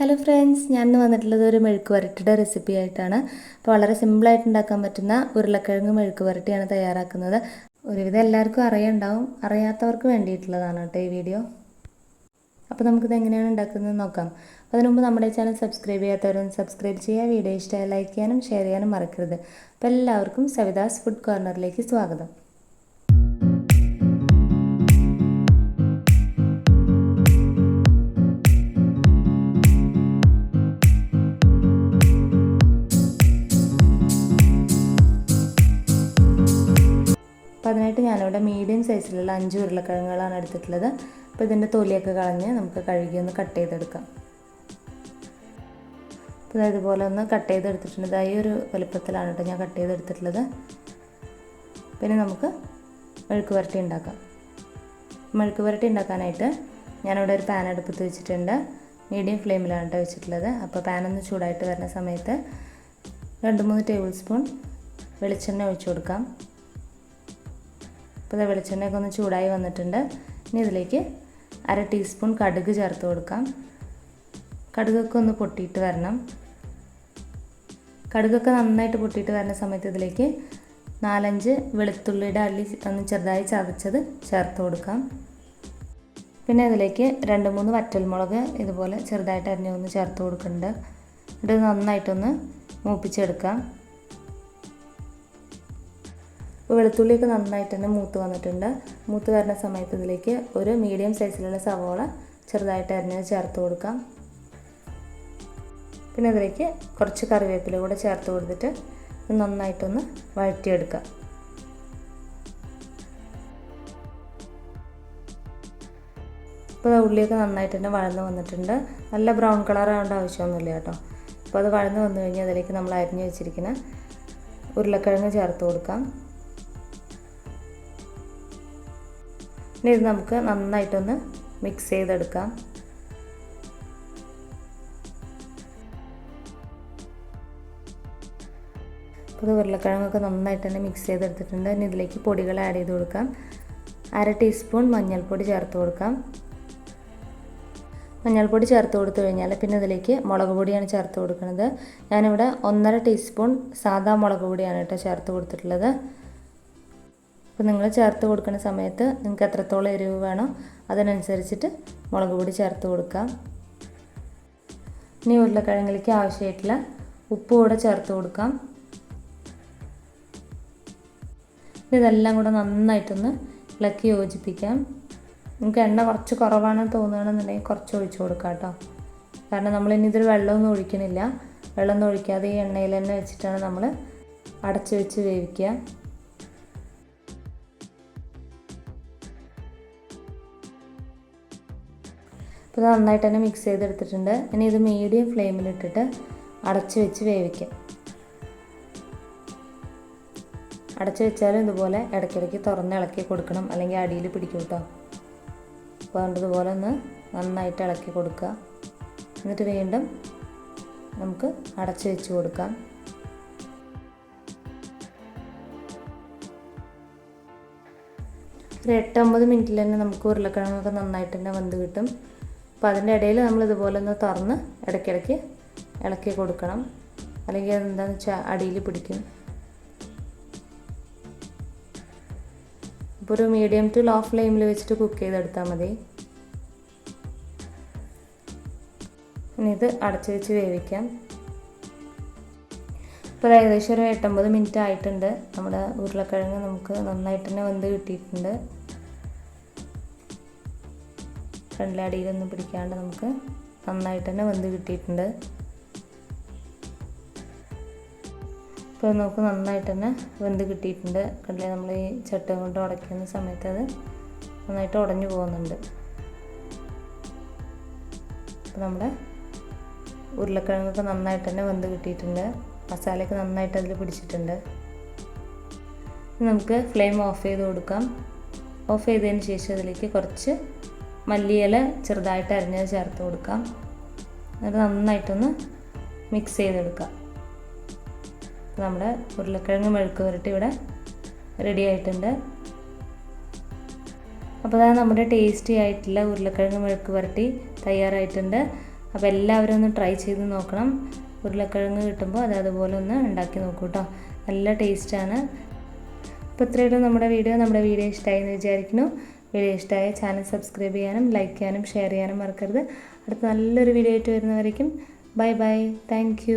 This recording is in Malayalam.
ഹലോ ഫ്രണ്ട്സ് ഞാൻ ഇന്ന് വന്നിട്ടുള്ളത് ഒരു മെഴുക്ക് വരട്ടിയുടെ റെസിപ്പി ആയിട്ടാണ്. അപ്പോൾ വളരെ സിമ്പിളായിട്ട് ഉണ്ടാക്കാൻ പറ്റുന്ന ഉരുളക്കിഴങ്ങ് മെഴുക്ക് വരട്ടിയാണ് തയ്യാറാക്കുന്നത്. ഒരുവിധം എല്ലാവർക്കും അറിയുണ്ടാവും. അറിയാത്തവർക്ക് വേണ്ടിയിട്ടുള്ളതാണ് കേട്ടോ ഈ വീഡിയോ അപ്പോൾ നമുക്കിത് എങ്ങനെയാണ് ഉണ്ടാക്കുന്നത് നോക്കാം. അപ്പോൾ അതിന് നമ്മുടെ ചാനൽ സബ്സ്ക്രൈബ് ചെയ്യാത്തവരും സബ്സ്ക്രൈബ് ചെയ്യുക വീഡിയോ ഇഷ്ടമായി ലൈക്ക് ചെയ്യാനും ഷെയർ ചെയ്യാനും മറക്കരുത്. അപ്പോൾ എല്ലാവർക്കും സവിതാസ് ഫുഡ് കോർണറിലേക്ക് സ്വാഗതം. ഞാനിവിടെ മീഡിയം സൈസിലുള്ള അഞ്ച് ഉരുളക്കിഴങ്ങുകളാണ് എടുത്തിട്ടുള്ളത്. അപ്പോൾ ഇതിന്റെ തൊലിയൊക്കെ കളഞ്ഞ് നമുക്ക് കഴുകി ഒന്ന് കട്ട് ചെയ്തെടുക്കാം. അപ്പോൾ ഇതുപോലെ ഒന്ന് കട്ട് ചെയ്തെടുത്തിട്ടുണ്ട്. ഇതായി ഒരു വലുപ്പത്തിലാണ് കേട്ടോ ഞാൻ കട്ട് ചെയ്തെടുത്തിട്ടുള്ളത്. പിന്നെ നമുക്ക് മെഴുക്ക് പുരട്ടി ഉണ്ടാക്കാം. മെഴുക്ക് പുരട്ടി ഉണ്ടാക്കാനായിട്ട് ഞാനിവിടെ ഒരു പാൻ അടുപ്പത്ത് വെച്ചിട്ടുണ്ട്. മീഡിയം ഫ്ലെയിമിലാണ് കേട്ടോ വെച്ചിട്ടുള്ളത്. അപ്പോൾ ഒന്ന് ചൂടായിട്ട് വരുന്ന സമയത്ത് രണ്ട് മൂന്ന് ടേബിൾ സ്പൂൺ വെളിച്ചെണ്ണ ഒഴിച്ചു കൊടുക്കാം. അപ്പോൾ ഇത് വെളിച്ചെണ്ണയൊക്കെ ഒന്ന് ചൂടായി വന്നിട്ടുണ്ട്. ഇനി ഇതിലേക്ക് അര ടീസ്പൂൺ കടുക് ചേർത്ത് കൊടുക്കാം. കടുകൊക്കെ ഒന്ന് പൊട്ടിയിട്ട് വരണം. കടുകൊക്കെ നന്നായിട്ട് പൊട്ടിയിട്ട് വരുന്ന സമയത്ത് ഇതിലേക്ക് നാലഞ്ച് വെളുത്തുള്ളിയുടെ അല്ലി ഒന്ന് ചെറുതായി ചതച്ചത് ചേർത്ത് കൊടുക്കാം. പിന്നെ ഇതിലേക്ക് രണ്ട് മൂന്ന് വറ്റൽമുളക് ഇതുപോലെ ചെറുതായിട്ട് അരിഞ്ഞൊന്ന് ചേർത്ത് കൊടുക്കുന്നുണ്ട്. ഇത് നന്നായിട്ടൊന്ന് മൂപ്പിച്ചെടുക്കാം. ഇപ്പോൾ വെളുത്തുള്ളിയൊക്കെ നന്നായിട്ട് തന്നെ മൂത്ത് വന്നിട്ടുണ്ട്. മൂത്ത് വരുന്ന സമയത്ത് ഇതിലേക്ക് ഒരു മീഡിയം സൈസിലുള്ള സവോള ചെറുതായിട്ട് അരിഞ്ഞത് ചേർത്ത് കൊടുക്കാം. പിന്നെ അതിലേക്ക് കുറച്ച് കറിവേപ്പില കൂടെ ചേർത്ത് കൊടുത്തിട്ട് നന്നായിട്ടൊന്ന് വഴറ്റിയെടുക്കാം. ഇപ്പോൾ ഉള്ളിയൊക്കെ നന്നായിട്ട് തന്നെ വഴന്ന് വന്നിട്ടുണ്ട്. നല്ല ബ്രൗൺ കളർ ആവേണ്ട ആവശ്യമൊന്നുമില്ല കേട്ടോ. അപ്പോൾ അത് വഴന്ന് വന്നു കഴിഞ്ഞാൽ അതിലേക്ക് നമ്മൾ അരിഞ്ഞു വെച്ചിരിക്കുന്ന ഉരുളക്കിഴങ്ങ് ചേർത്ത് കൊടുക്കാം. ഇനി ഇത് നമുക്ക് നന്നായിട്ടൊന്ന് മിക്സ് ചെയ്തെടുക്കാം. ഇത് ഉരുളക്കിഴങ്ങൊക്കെ നന്നായിട്ട് തന്നെ മിക്സ് ചെയ്തെടുത്തിട്ടുണ്ട്. ഇനി ഇതിലേക്ക് പൊടികൾ ആഡ് ചെയ്ത് കൊടുക്കാം. അര ടീസ്പൂൺ മഞ്ഞൾപ്പൊടി ചേർത്ത് കൊടുക്കാം. മഞ്ഞൾപ്പൊടി ചേർത്ത് കൊടുത്തു കഴിഞ്ഞാൽ പിന്നെ ഇതിലേക്ക് മുളക് പൊടിയാണ് ചേർത്ത് കൊടുക്കുന്നത്. ഞാനിവിടെ ഒന്നര ടീസ്പൂൺ സാധാ മുളക് പൊടിയാണ് കേട്ടോ ചേർത്ത് കൊടുത്തിട്ടുള്ളത്. അപ്പോൾ നിങ്ങൾ ചേർത്ത് കൊടുക്കുന്ന സമയത്ത് നിങ്ങൾക്ക് എത്രത്തോളം എരിവ് വേണോ അതിനനുസരിച്ചിട്ട് മുളക് പൊടി ചേർത്ത് കൊടുക്കാം. ഇനി ഉരുളക്കിഴങ്ങിലേക്ക് ആവശ്യമായിട്ടുള്ള ഉപ്പ് കൂടെ ചേർത്ത് കൊടുക്കാം. ഇതെല്ലാം കൂടെ നന്നായിട്ടൊന്ന് ഇളക്കി യോജിപ്പിക്കാം. നിങ്ങൾക്ക് എണ്ണ കുറച്ച് കുറവാണെന്ന് തോന്നുകയാണെന്നുണ്ടെങ്കിൽ കുറച്ച് ഒഴിച്ചു കൊടുക്കാം കേട്ടോ. കാരണം നമ്മൾ ഇനി ഇതിൽ വെള്ളമൊന്നും ഒഴിക്കണില്ല. വെള്ളമൊന്നും ഒഴിക്കാതെ ഈ എണ്ണയിൽ തന്നെ വെച്ചിട്ടാണ് നമ്മൾ അടച്ചു വെച്ച് വേവിക്കുക. അപ്പോൾ നന്നായിട്ട് തന്നെ മിക്സ് ചെയ്തെടുത്തിട്ടുണ്ട്. ഇനി ഇത് മീഡിയം ഫ്ലെയിമിലിട്ടിട്ട് അടച്ചു വെച്ച് വേവിക്കാം. അടച്ചു വെച്ചാലും ഇതുപോലെ ഇടയ്ക്കിടയ്ക്ക് തുറന്ന് ഇളക്കി കൊടുക്കണം. അല്ലെങ്കിൽ അടിയിൽ പിടിക്കും കേട്ടോ അപ്പോൾ അതുകൊണ്ട് ഒന്ന് നന്നായിട്ട് ഇളക്കി കൊടുക്കുക. എന്നിട്ട് വീണ്ടും നമുക്ക് അടച്ചു വെച്ച് കൊടുക്കാം. ഒരു എട്ടൊമ്പത് മിനിറ്റിൽ തന്നെ നമുക്ക് ഉരുളക്കിഴങ്ങൊക്കെ നന്നായിട്ട് തന്നെ വെന്ത് കിട്ടും. അപ്പോൾ അതിന്റെ ഇടയിൽ നമ്മൾ ഇതുപോലെ ഒന്ന് തുറന്ന് ഇടയ്ക്കിടയ്ക്ക് ഇളക്കി കൊടുക്കണം. അല്ലെങ്കിൽ അതെന്താണെന്ന് വെച്ചാൽ അടിയിൽ പിടിക്കും. ഇപ്പോൾ ഒരു മീഡിയം ടു ലോ ഫ്ലെയിമിൽ വെച്ചിട്ട് കുക്ക് ചെയ്തെടുത്താൽ മതി. ഇനി ഇത് അടച്ച് വെച്ച് വേവിക്കാം. ഇപ്പോൾ ഏകദേശം ഒരു എട്ടൊമ്പത് മിനിറ്റ് ആയിട്ടുണ്ട്. നമ്മുടെ ഉരുളക്കിഴങ്ങ് നമുക്ക് നന്നായിട്ട് തന്നെ വെന്ത് കിട്ടിയിട്ടുണ്ട്. ഫ്രണ്ടിലെ അടിയിലൊന്നും പിടിക്കാണ്ട് നമുക്ക് നന്നായിട്ട് തന്നെ വെന്ത് കിട്ടിയിട്ടുണ്ട്. ഇപ്പോൾ നമുക്ക് നന്നായിട്ട് തന്നെ വെന്ത് കിട്ടിയിട്ടുണ്ട്. കണ്ടില്ലേ നമ്മൾ ഈ ചട്ട കൊണ്ട് ഉടയ്ക്കുന്ന സമയത്ത് അത് നന്നായിട്ട് ഉടഞ്ഞു പോകുന്നുണ്ട്. അപ്പോൾ നമ്മുടെ ഉരുളക്കിഴങ്ങൊക്കെ നന്നായിട്ട് തന്നെ വെന്ത് കിട്ടിയിട്ടുണ്ട്. മസാലയൊക്കെ നന്നായിട്ട് അതിൽ പിടിച്ചിട്ടുണ്ട്. നമുക്ക് ഫ്ലെയിം ഓഫ് ചെയ്ത് കൊടുക്കാം. ഓഫ് ചെയ്തതിന് ശേഷം അതിലേക്ക് കുറച്ച് മല്ലിയില ചെറുതായിട്ട് അരിഞ്ഞത് ചേർത്ത് കൊടുക്കാം. എന്നിട്ട് നന്നായിട്ടൊന്ന് മിക്സ് ചെയ്തെടുക്കാം. നമ്മുടെ ഉരുളക്കിഴങ്ങ് മെഴുക്ക് പുരട്ടി ഇവിടെ റെഡി ആയിട്ടുണ്ട്. അപ്പോൾ അതാ നമ്മുടെ ടേസ്റ്റി ആയിട്ടുള്ള ഉരുളക്കിഴങ്ങ് മെഴുക്ക് പുരട്ടി തയ്യാറായിട്ടുണ്ട്. അപ്പോൾ എല്ലാവരും ഒന്ന് ട്രൈ ചെയ്ത് നോക്കണം. ഉരുളക്കിഴങ്ങ് കിട്ടുമ്പോൾ അത് അതുപോലെ ഒന്ന് ഉണ്ടാക്കി നോക്കൂ കേട്ടോ നല്ല ടേസ്റ്റാണ് അപ്പോൾ ഇത്രയുള്ള നമ്മുടെ വീഡിയോ നമ്മുടെ വീഡിയോ ഇഷ്ടമായി എന്ന് വിചാരിക്കുന്നു. വീഡിയോ ഇഷ്ടമായ ചാനൽ സബ്സ്ക്രൈബ് ചെയ്യാനും ലൈക്ക് ചെയ്യാനും ഷെയർ ചെയ്യാനും മറക്കരുത്. അടുത്ത നല്ലൊരു വീഡിയോ ആയിട്ട് വരുന്നവരേക്കും ബൈ ബൈ താങ്ക്